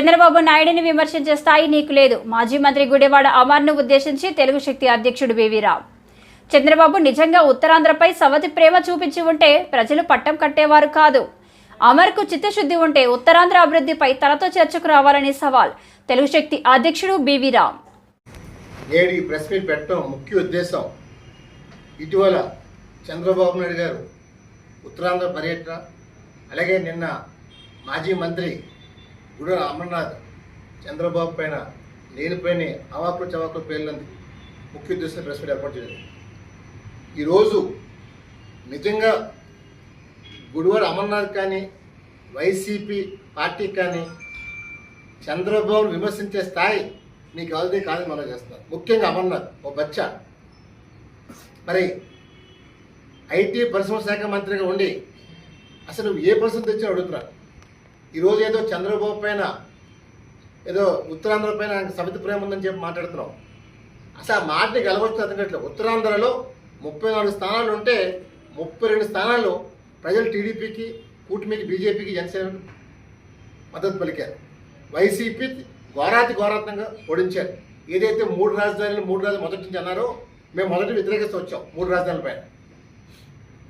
చంద్రబాబు నాయుడిని విమర్శించే స్థాయి నీకు లేదు. మాజీ మంత్రి గుడివాడ అమర్ను ఉద్దేశించి తెలుగు శక్తి అధ్యక్షుడు బీవీరావు చంద్రబాబు నిజంగా ఉత్తరాంధ్రపై సవతి ప్రేమ చూపించి ఉంటే ప్రజలు పట్టం కట్టేవారు కాదు. అమర్కు చిత్తశుద్ధి ఉంటే ఉత్తరాంధ్ర అభివృద్ధిపై తనతో చర్చకు రావాలని సవాల్ తెలుగు శక్తి అధ్యక్షుడు బీవీరావు రామ్ నేడు ఈ ప్రెస్ మీట్ పెట్టడం ముఖ్య ఉద్దేశం. ఇటీవల చంద్రబాబు నాయుడు గారు ఉత్తరాంధ్ర పర్యటన అలాగే నిన్న మాజీ మంత్రి గుడ అమర్నాథ్ చంద్రబాబు పైన లేనిపోయిన అవాకులు చవాకులు పేర్లంది ముఖ్య ఉద్దేశం ప్రెస్ మీట్ ఏర్పాటు చేయడం ఈరోజు నిజంగా గుడివాడ అమర్నాథ్ కానీ వైసీపీ పార్టీ కానీ చంద్రబాబును విమర్శించే స్థాయి మీకు ఎవరిది కాదు మనం చేస్తున్నారు ముఖ్యంగా అమర్నాథ్ ఓ బచ్చా. మరి ఐటీ పరిశ్రమ శాఖ మంత్రిగా ఉండి అసలు ఏ పరిశ్రమ తెచ్చి అడుగుతున్నా ఈరోజు ఏదో చంద్రబాబు పైన ఏదో ఉత్తరాంధ్ర పైన ఆయనకు సమితి ప్రేమ ఉందని చెప్పి మాట్లాడుతున్నాం. అసలు ఆ మాటని గెలవచ్చు అతనట్లేదు ఉత్తరాంధ్రలో ముప్పై నాలుగు స్థానాలు ఉంటే ముప్పై రెండు స్థానాలు ప్రజలు టీడీపీకి కూటమికి బీజేపీకి జనసేన మద్దతు పలికారు. వైసీపీ ఘోరాతి ఘోరాత్మకంగా ఓడించారు. ఏదైతే మూడు రాజధానులు మూడు రాజు మొదటి నుంచి అన్నారో మేము మొదటి వ్యతిరేకిస్తూ వచ్చాం మూడు రాజధానుల పైన.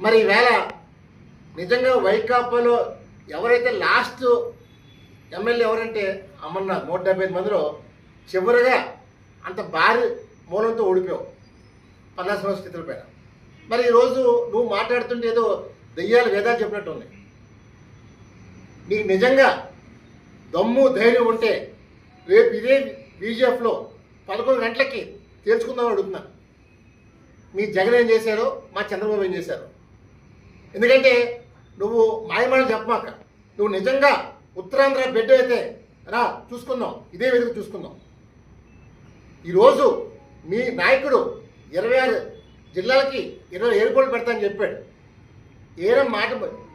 మరి ఈవేళ నిజంగా వైకాపాలో ఎవరైతే లాస్ట్ ఎమ్మెల్యే ఎవరంటే అమ్మన్న నూట డెబ్బై ఐదు మందిలో చివరిగా అంత భారీ మూలంతో ఓడిపోయావు పన్నాస సంస్కృతుల పైన. మరి ఈరోజు నువ్వు మాట్లాడుతుంటే ఏదో దెయ్యాలు వేదాలు చెప్పినట్టు నీకు నిజంగా దమ్ము ధైర్యం ఉంటే రేపు ఇదే బీజేఎఫ్లో పదకొండు గంటలకి తేల్చుకుందామని అడుగుతున్నా. మీ జగన్ ఏం చేశారో? మా చంద్రబాబు ఏం చేశారు? ఎందుకంటే నువ్వు మాయమాటలు చెప్పమాక. నువ్వు నిజంగా ఉత్తరాంధ్ర బిడ్డ అయితే రా చూసుకుందాం. ఇదే విధంగా చూసుకుందాం. ఈరోజు మీ నాయకుడు ఇరవై ఆరు జిల్లాలకి ఇరవై ఎయిర్పోర్ట్లు పెడతానని చెప్పాడు. ఏరం మాట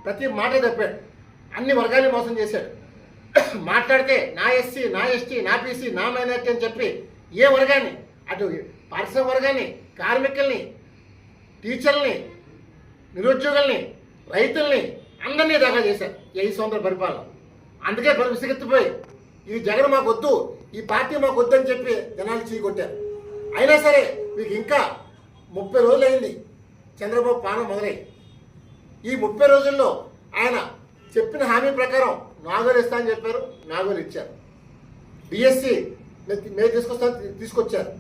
ప్రతి మాట చెప్పాడు. అన్ని వర్గాల్ని మోసం చేశాడు. మాట్లాడితే నా ఎస్సీ నా ఎస్టీ నా బీసీ నా మైనార్టీ అని చెప్పి ఏ వర్గాన్ని అటు పారిశ్రామిక వర్గాన్ని కార్మికుల్ని టీచర్లని నిరుద్యోగుల్ని రైతుల్ని అందరినీ దాకా చేశారు. ఈ సంవత్సరాల పరిపాలన. అందుకే పలు విసిగెత్తిపోయి ఈ జగన్ మాకు వద్దు ఈ పార్టీ మాకు వద్దు అని చెప్పి జనాలు చీకొట్టారు. అయినా సరే మీకు ఇంకా ముప్పై రోజులు అయింది చంద్రబాబు పాలన మొదలై ఈ ముప్పై రోజుల్లో ఆయన చెప్పిన హామీ ప్రకారం నాగోలు ఇస్తా అని చెప్పారు నాగోలు ఇచ్చారు. డిఎస్సి మేము తీసుకొస్తాను తీసుకొచ్చారు.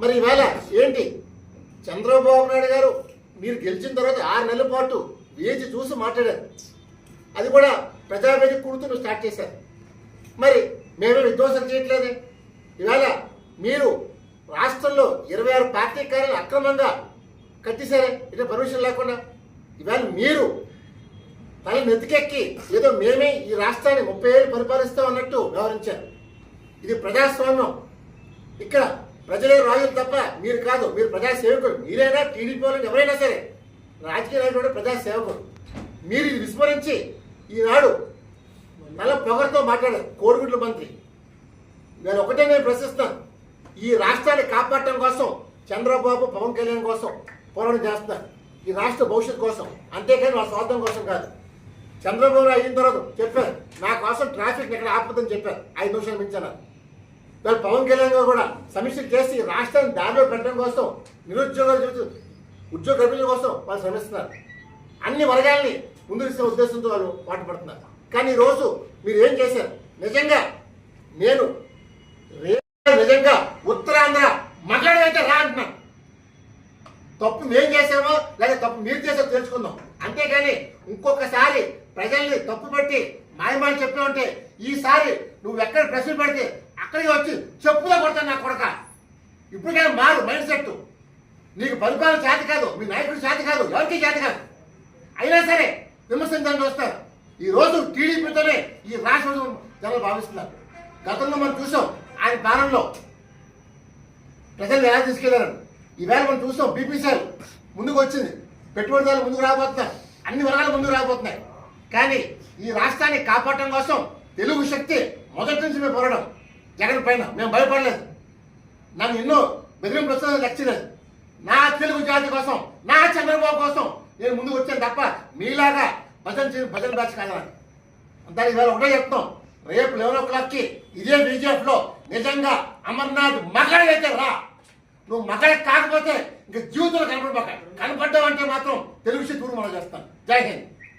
మరి ఇవాళ ఏంటి? చంద్రబాబు నాయుడు గారు మీరు గెలిచిన తర్వాత ఆరు నెలల పాటు ఏది చూసి మాట్లాడారు. అది కూడా ప్రజావేది కూడుతూ స్టార్ట్ చేశారు. మరి మేము విధ్వంసం చేయట్లేదే? ఇవాళ మీరు రాష్ట్రంలో ఇరవై ఆరు పార్టీ కార్యాలు అక్రమంగా కట్టేశారే? ఇటు పర్మిషన్ లేకుండా? ఇవాళ మీరు తల నెత్తికెక్కి ఏదో మేమే ఈ రాష్ట్రాన్ని ముప్పై ఏళ్ళు పరిపాలిస్తాం అన్నట్టు వ్యవహరించారు. ఇది ప్రజాస్వామ్యం. ఇక్కడ ప్రజలే రాజులు తప్ప మీరు కాదు. మీరు ప్రజాసేవకులు. మీరైనా టీడీపీ వాళ్ళని ఎవరైనా సరే రాజకీయ నాయకుడు ప్రజా మీరు ఇది విస్మరించి ఈనాడు నల్ల పొగరుతో మాట్లాడారు కోడిగుడ్ల మంత్రి. నేను ఒకటే నేను ప్రశ్నిస్తాను. ఈ రాష్ట్రాన్ని కాపాడటం కోసం చంద్రబాబు పవన్ కళ్యాణ్ కోసం పోరాటం చేస్తున్నారు. ఈ రాష్ట్ర భవిష్యత్తు కోసం. అంతేకాని వాళ్ళ స్వార్థం కోసం కాదు. చంద్రబాబు నాయుడు అయిన తర్వాత చెప్పారు నా కోసం ట్రాఫిక్ ఎక్కడ ఆపదని చెప్పారు. ఐదు నిమిషాలు మించారు వాళ్ళు పవన్ కళ్యాణ్ గారు కూడా సమీక్ష చేసి రాష్ట్రాన్ని దారిలో పెట్టడం కోసం నిరుద్యోగాలు చూసి ఉద్యోగ కల్పన కోసం వాళ్ళు శ్రమిస్తున్నారు. అన్ని వర్గాల్ని ముందుకు ఉద్దేశంతో వాళ్ళు పాటుపడుతున్నారు. కానీ ఈరోజు మీరు ఏం చేశారు? నిజంగా నేను నిజంగా ఉత్తరాంధ్ర మగాడైతే రా అంటున్నాను తప్పు మేము చేసామో లేదా తప్పు మీరు చేసో తెలుసుకుందాం. అంతేగాని ఇంకొకసారి ప్రజల్ని తప్పు పెట్టి మాయమాలు చెప్పామంటే ఈసారి నువ్వు ఎక్కడ ప్రశ్న పెడితే అక్కడికి వచ్చి చెప్పుగా కొడతాను నా కొడక. ఇప్పటికైనా మారు మైండ్ సెట్ నీకు పరిపాలన చేత కాదు మీ నాయకుడు చేత కాదు ఎవరికి చేత కాదు. అయినా సరే విమర్శించడానికి వస్తారు. ఈ రోజు టీడీపీతోనే ఈ రాష్ట్రం జనాలు భావిస్తున్నారు. గతంలో మనం చూసాం ఆయన పాలనలో ప్రజలు ఎలా తీసుకెళ్ళారని. ఈవేళ మనం చూసాం బీపీసీఎల్ ముందుకు వచ్చింది. పెట్టుబడిదారులు ముందుకు రాబోతున్నారు అన్ని వర్గాలు ముందుకు రాబోతున్నాయి. కానీ ఈ రాష్ట్రాన్ని కాపాడటం కోసం తెలుగు శక్తి మొదటి నుంచి మేము పోరాడం. జగన్ పైన మేము భయపడలేదు. నన్ను ఎన్నో బెదిరింపు వస్తున్న లక్ష్యలేదు నా తెలుగు జాతి కోసం నా చంద్రబాబు కోసం నేను ముందుకు వచ్చాను తప్ప మీలాగా భజన చేసి భజన బ్యాచ్ కాదని అంతా ఇవాళ ఒకటే చెప్తాం. రేపు లెవెన్ ఓ క్లాక్కి ఇదే బీజేపీ లో నిజంగా అమర్నాథ్ మగడైతే రా. నువ్వు మగడ కాకపోతే ఇంకా జీవితంలో కనపడబాక కనపడ్డావంటే మాత్రం తెలుగు శత్రువు మనం చేస్తాను జై హింద్.